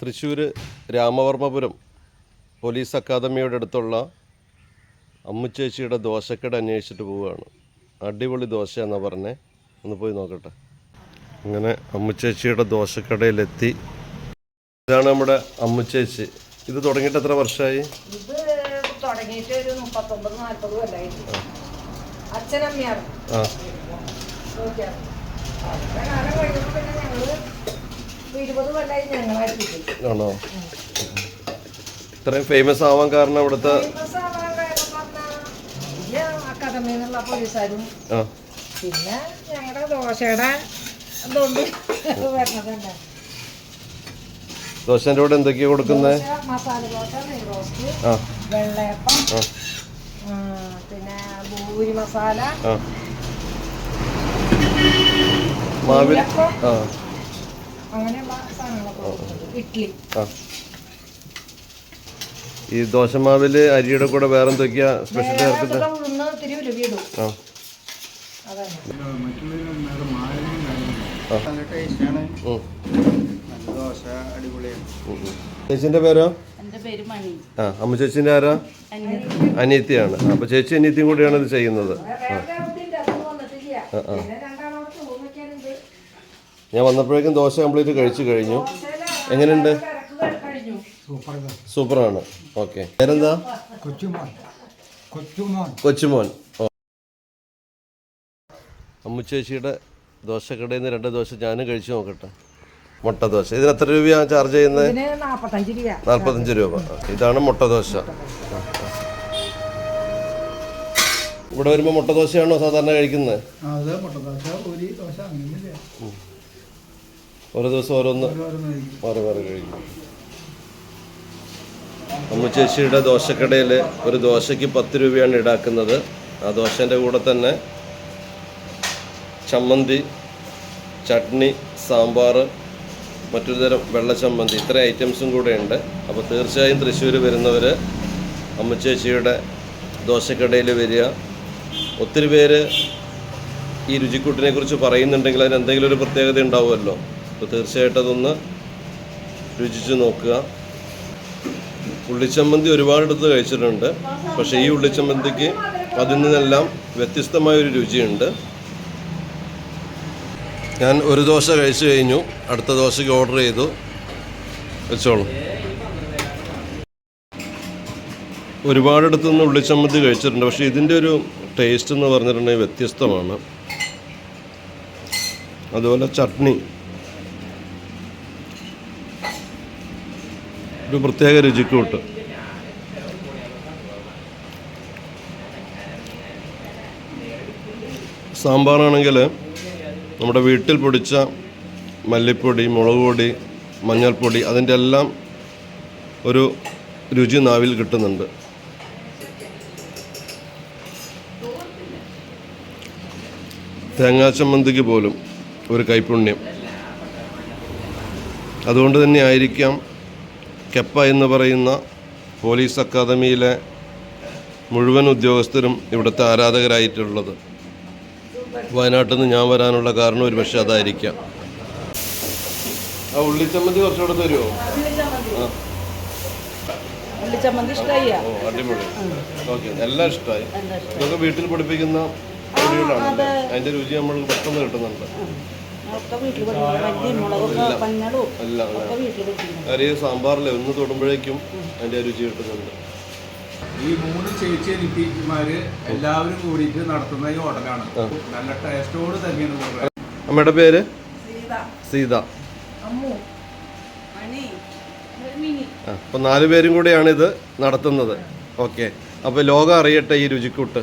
Thrissur Ramavarmapuram police അക്കാദമിയുടെ അടുത്തുള്ള അമ്മുച്ചേച്ചിയുടെ ദോശക്കട അന്വേഷിച്ചിട്ട് പോവുകയാണ്. അടിപൊളി ദോശ എന്നാ പറഞ്ഞേ. ഒന്ന് പോയി നോക്കട്ടെ. അങ്ങനെ അമ്മുച്ചേച്ചിയുടെ ദോശക്കടയിലെത്തി. ഇതാണ് നമ്മുടെ അമ്മുച്ചേച്ചി. ഇത് തുടങ്ങിയിട്ട് എത്ര വർഷമായി? തുടങ്ങിയിട്ട് ഒരു മുപ്പത്തൊമ്പത് നാൽപ്പത് കൊല്ലായി അച്ഛനമ്മയാണ്. ആ. ആണോ? ഇത്രയും ഫേമസ് ആവാൻ കാരണം ഇവിടുത്തെ പോലീസുകാരും പിന്നെ ഞങ്ങളുടെ ദോശയുടെ ദോശന്റെ കൂടെ എന്തൊക്കെയാ കൊടുക്കുന്നത് മസാല ദോശ വെള്ളയപ്പം പിന്നെ ഭൂരി മസാല മാവിൽ ആ. ഇഡ്ഡലി ഈ ദോശമാവിൽ അരിയുടെ കൂടെ വേറെ എന്തൊക്കെയാ സ്പെഷ്യൽ ചേർക്കുന്നത്? ആ. ചേച്ചിന്റെ പേരോ? എന്റെ പേര് മണി. ആ അമ്മ ചേച്ചിന്റെ ആരാ? അനിയത്തിയാണ്. അപ്പൊ ചേച്ചി അനിയത്തിയും കൂടിയാണ് ഇത് ചെയ്യുന്നത്. ആ. ഇതിന്റെ ഞാൻ വന്നപ്പോഴേക്കും ദോശ കംപ്ലീറ്റ് കഴിച്ചു കഴിഞ്ഞു. എങ്ങനെയുണ്ട്? സൂപ്പറാണ്. ഓക്കെ. പേരെന്താ? കൊച്ചുമോൻ. കൊച്ചുമോൻ. കൊച്ചുമോൻ. കടയിൽ അമ്മുച്ചേച്ചിയുടെ ദോശക്കടയിൽ നിന്ന് രണ്ട് ദോശ ഞാനും കഴിച്ചു നോക്കട്ടെ. മുട്ട ദോശ. ഇതിന് എത്ര രൂപയാണ് ചാർജ് ചെയ്യുന്നത്? നാൽപ്പത്തഞ്ച് രൂപ. ഇതാണ് മുട്ട ദോശ. ഇവിടെ വരുമ്പോൾ മുട്ട ദോശയാണോ സാധാരണ കഴിക്കുന്നത് അത് മുട്ടദോശ ഒരു ദോശ അങ്ങനെ ഓരോ ദിവസം ഓരോന്ന് ഓരോ വേറെ കഴിക്കും. ചേച്ചിയുടെ ദോശക്കടയിൽ ഒരു ദോശയ്ക്ക് പത്ത് രൂപയാണ് ഈടാക്കുന്നത്. ആ ദോശന്റെ കൂടെ തന്നെ ചമ്മന്തി ചട്നി സാമ്പാർ മറ്റൊരു തരം വെള്ള ചമ്മന്തി. ഐറ്റംസും കൂടെ ഉണ്ട്. അപ്പോൾ തീർച്ചയായും തൃശ്ശൂർ വരുന്നവർ അമ്മച്ചേച്ചിയുടെ ദോശക്കടയിൽ വരിക. ഒത്തിരി പേര് ഈ രുചിക്കൂട്ടിനെ കുറിച്ച് പറയുന്നുണ്ടെങ്കിൽ അതിന് എന്തെങ്കിലും ഒരു പ്രത്യേകത ഉണ്ടാവുമല്ലോ. അപ്പോൾ തീർച്ചയായിട്ടും അതൊന്ന് രുചിച്ച് നോക്കുക. ഉള്ളിച്ചമ്മന്തി ഒരുപാടെടുത്ത് കഴിച്ചിട്ടുണ്ട്. പക്ഷേ ഈ ഉള്ളിച്ചമ്മന്തിക്ക് അതിൽ നിന്നെല്ലാം വ്യത്യസ്തമായൊരു രുചിയുണ്ട്. ഞാൻ ഒരു ദോശ കഴിച്ചു കഴിഞ്ഞു. അടുത്ത ദോശയ്ക്ക് ഓർഡർ ചെയ്തു. വെച്ചോളൂ. ഒരുപാടിടത്തു നിന്ന് ഉള്ളിച്ചമ്മന്തി കഴിച്ചിട്ടുണ്ട്. പക്ഷേ ഇതിന്റെ ഒരു ടേസ്റ്റ് എന്ന് പറഞ്ഞിട്ടുണ്ടെങ്കിൽ വ്യത്യസ്തമാണ്. അതുപോലെ ചട്നി. ഒരു പ്രത്യേക രുചിക്കൂട്ട് സാമ്പാറാണെങ്കിൽ നമ്മുടെ വീട്ടിൽ പൊടിച്ച മല്ലിപ്പൊടി മുളക് പൊടി മഞ്ഞൾപ്പൊടി അതിന്റെ എല്ലാം ഒരു രുചി നാവിൽ കിട്ടുന്നുണ്ട്. തേങ്ങാ ചമ്മന്തിക്ക് പോലും ഒരു കൈപുണ്യം അതുകൊണ്ട് തന്നെ ആയിരിക്കാം കെപ്പ എന്ന് പറയുന്ന പോലീസ് അക്കാദമിയിലെ മുഴുവൻ ഉദ്യോഗസ്ഥരും ഇവിടുത്തെ ആരാധകരായിട്ടുള്ളത്. വയനാട്ടിൽ നിന്ന് ഞാൻ വരാനുള്ള കാരണം ഒരു പക്ഷേ അതായിരിക്കാം. ആ ഉള്ളിച്ചമ്മന്തി കുറച്ചുകൂടെ തരുമോ ഓ അടിപൊളി. ഓക്കെ എല്ലാം ഇഷ്ടമായി ഇതൊക്കെ വീട്ടിൽ പഠിപ്പിക്കുന്ന പൊടികളാണ് അതിന്റെ രുചി നമ്മൾക്ക് പെട്ടെന്ന് കിട്ടുന്നുണ്ട്. കാര്യം സാമ്പാറിലെ ഒന്ന് തൊടുമ്പോഴേക്കും അതിന്റെ രുചി കിട്ടുന്നുണ്ട്. ഈ മൂന്ന് ചേച്ചി എനിക്കുമാര് എല്ലാവരും കൂടിയിട്ട് നടത്തുന്ന ഈ ഹോട്ടലാണ്. നല്ല ടേസ്റ്റോട് തന്നെയാണ്. അമ്മയുടെ പേര്? സീത. അപ്പൊ നാലുപേരും മിനി ആ അപ്പോൾ നാല് പേരും കൂടെയാണ് ഇത് നടത്തുന്നത്. ഓക്കെ. അപ്പൊ ലോകം അറിയട്ടെ ഈ രുചിക്കൂട്ട്.